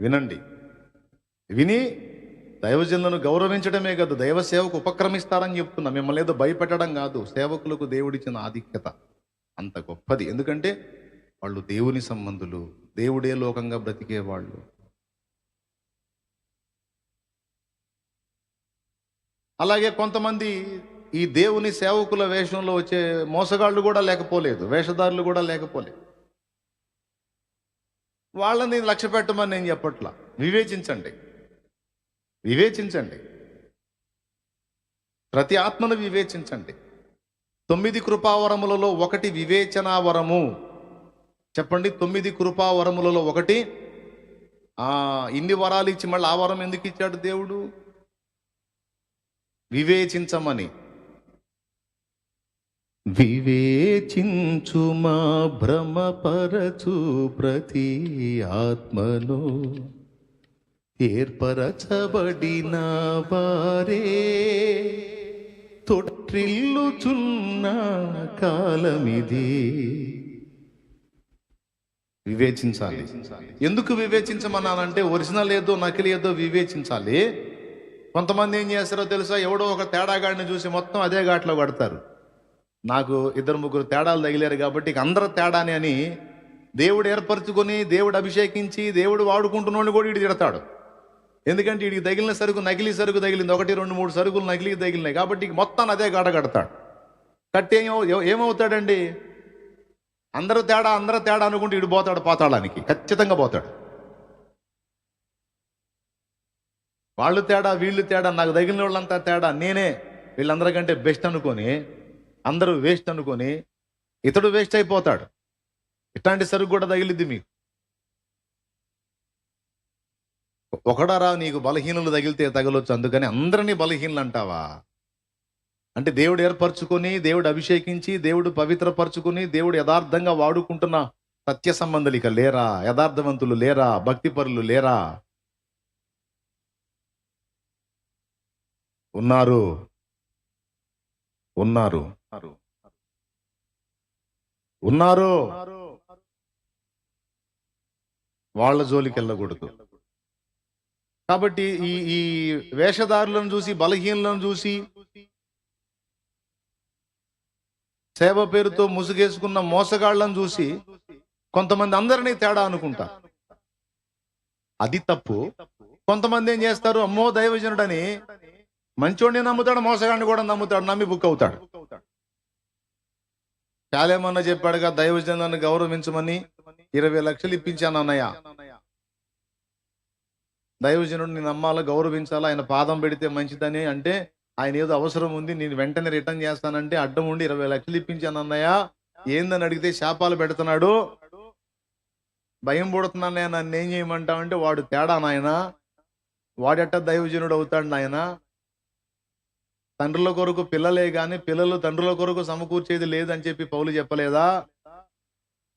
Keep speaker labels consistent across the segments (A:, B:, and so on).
A: వినండి. విని దైవజనులను గౌరవించడమే కాదు దైవ సేవకు ఉపక్రమిస్తారని చెప్తున్నా. మిమ్మల్ని ఏదో భయపెట్టడం కాదు. సేవకులకు దేవుడిచ్చిన ఆధిక్యత అంత గొప్పది. ఎందుకంటే వాళ్ళు దేవుని సంబంధులు దేవుడే లోకంగా బ్రతికే వాళ్ళు. అలాగే కొంతమంది ఈ దేవుని సేవకుల వేషంలో వచ్చే మోసగాళ్ళు కూడా లేకపోలేదు వేషధారులు కూడా లేకపోలేదు. వాళ్ళని లక్ష్య పెట్టమని నేను చెప్పట్లా. వివేచించండి. వివేచించండి. ప్రతి ఆత్మను వివేచించండి. తొమ్మిది కృపావరములలో ఒకటి వివేచనావరము. చెప్పండి తొమ్మిది కృపావరములలో ఒకటి. ఇన్ని వరాలు ఇచ్చి మళ్ళీ ఆ వరం ఎందుకు ఇచ్చాడు దేవుడు? వివేచించమని. వివేచించుమా భ్రమపరచు ప్రతి ఆత్మను ఏర్పరచబడిన వారే తొట్టిల్లుచున్న కాలమిది. వివేచించాలి. ఎందుకు వివేచించమన్నానంటే ఒరిజినల్ ఏదో నకిలీ ఏదో వివేచించాలి. కొంతమంది ఏం చేస్తారో తెలుసా? ఎవడో ఒక తేడాగాడిని చూసి మొత్తం అదే ఘాట్లో పడతారు. నాకు ఇద్దరు ముగ్గురు తేడాలు తగిలారు కాబట్టి ఇక అందరూ తేడాని అని దేవుడు ఏర్పరచుకొని దేవుడు అభిషేకించి దేవుడు వాడుకుంటున్నోడిని కూడా ఇటు తిడతాడు. ఎందుకంటే వీడికి తగిలిన సరుకు నకిలీ సరుకు తగిలింది. ఒకటి రెండు మూడు సరుకులు నకిలీ తగిలినాయి కాబట్టి మొత్తం మొత్తాన్ని అదే గడ కడతాడు. కట్టి ఏమవుతాడండి? అందరూ తేడా అందరూ తేడా అనుకుంటే ఇటు పోతాడు పాతాళానికి. ఖచ్చితంగా పోతాడు. వాళ్ళు తేడా వీళ్ళు తేడా నాకు తగిలిన వాళ్ళంతా తేడా నేనే. వీళ్ళందరికంటే బెస్ట్ అనుకొని అందరూ వేస్ట్ అనుకొని ఇతడు వేస్ట్ అయిపోతాడు. ఇట్లాంటి సరుకు కూడా తగిలిద్ది మీకు. ఒకడారా నీకు బలహీనులు తగిలితే తగలొచ్చు అందుకని అందరినీ బలహీనులు అంటావా? అంటే దేవుడు ఏర్పరచుకొని దేవుడు అభిషేకించి దేవుడు పవిత్రపరచుకొని దేవుడు యథార్థంగా వాడుకుంటున్న సత్య సంబంధులు ఇక లేరా? యథార్థవంతులు లేరా? భక్తిపరులు లేరా? ఉన్నారు. ఉన్నారు. ఉన్నారు వాళ్ళ జోలికి వెళ్ళకూడదు. కాబట్టి ఈ ఈ వేషధారులను చూసి బలహీనలను చూసి సేవ పేరుతో ముసుగేసుకున్న మోసగాళ్ళను చూసి కొంతమంది అందరినీ తేడా అనుకుంటారు అది తప్పు. కొంతమంది ఏం చేస్తారు? అమ్మో దైవజనుడని మంచోడిని నమ్ముతాడు మోసగాడిని కూడా నమ్ముతాడు నమ్మి బుక్ అవుతాడు. చాలేమన్నా చెప్పాడుగా దైవజనాన్ని గౌరవించమని ఇరవై లక్షలు ఇప్పించాను అన్నయ్య. దైవజనుడిని నమ్మాలా గౌరవించాలా ఆయన పాదం పెడితే మంచిదని అంటే ఆయన ఏదో అవసరం ఉంది నేను వెంటనే రిటర్న్ చేస్తానంటే అడ్డం ఉండి ఇరవై లక్షలు ఇప్పించాను అన్నయ్య. ఏందని అడిగితే శాపాలు పెడుతున్నాడు. భయం పుడుతున్నానయ్య నన్ను ఏం చేయమంటావంటే వాడు తేడా నాయన. వాడెట్ట దైవజనుడు అవుతాడు నాయన. తండ్రుల కొరకు పిల్లలే కానీ పిల్లలు తండ్రుల కొరకు సమకూర్చేది లేదని చెప్పి పౌలు చెప్పలేదా?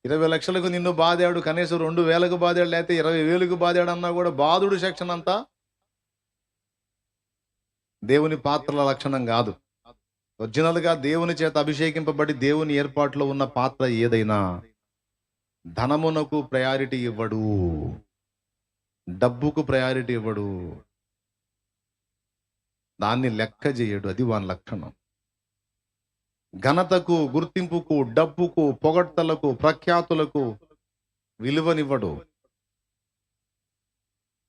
A: ఇరవై లక్షలకు నిన్ను బాదాడు కనీసం రెండు వేలకు బాధాడు లేకపోతే ఇరవై వేలకు బాదాడు అన్నా కూడా బాధుడు సెక్షన్ అంతా? దేవుని పాత్రల లక్షణం కాదు. ఒరిజినల్గా దేవుని చేత అభిషేకింపబడి దేవుని ఏర్పాట్లో ఉన్న పాత్ర ఏదైనా? ధనమునకు ప్రయారిటీ ఇవ్వడు. డబ్బుకు ప్రయారిటీ ఇవ్వడు. దాన్ని లెక్క చేయడు అది వాని లక్షణం. ఘనతకు గుర్తింపుకు డబ్బుకు పొగడ్తలకు ప్రఖ్యాతులకు విలువనివ్వడు.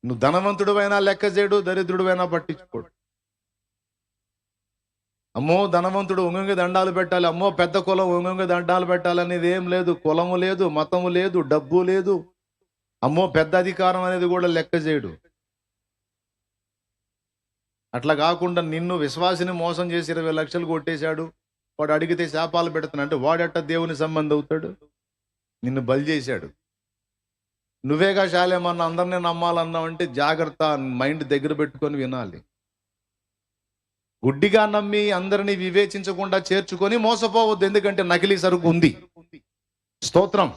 A: నువ్వు ధనవంతుడువైనా లెక్క చేయడు దరిద్రుడువైనా పట్టించుకోడు. అమ్మో ధనవంతుడు ఒంగొంగి దండాలు పెట్టాలి. అమ్మో పెద్ద కులం ఒంగొంగి దండాలు పెట్టాలి అనేది ఏం లేదు. కులము లేదు మతము లేదు డబ్బు లేదు. అమ్మో పెద్ద అధికారం అనేది కూడా లెక్క చేయడు. అట్లా కాకుండా నిన్ను విశ్వాసిని మోసం చేసి ఇరవై లక్షలు కొట్టేశాడు. వాడు అడిగితే శాపాలు పెడుతున్నా అంటే వాడెట్ట దేవుని సంబంధం అవుతాడు? నిన్ను బలి చేశాడు. నువ్వేగా శాలేమన్నా అందరినీ నమ్మాలన్నావు అంటే జాగ్రత్త మైండ్ దగ్గర పెట్టుకొని వినాలి. గుడ్డిగా నమ్మి అందరినీ వివేచించకుండా చేర్చుకొని మోసపోవద్దు. ఎందుకంటే నకిలీ సరుకు ఉంది. స్తోత్రం.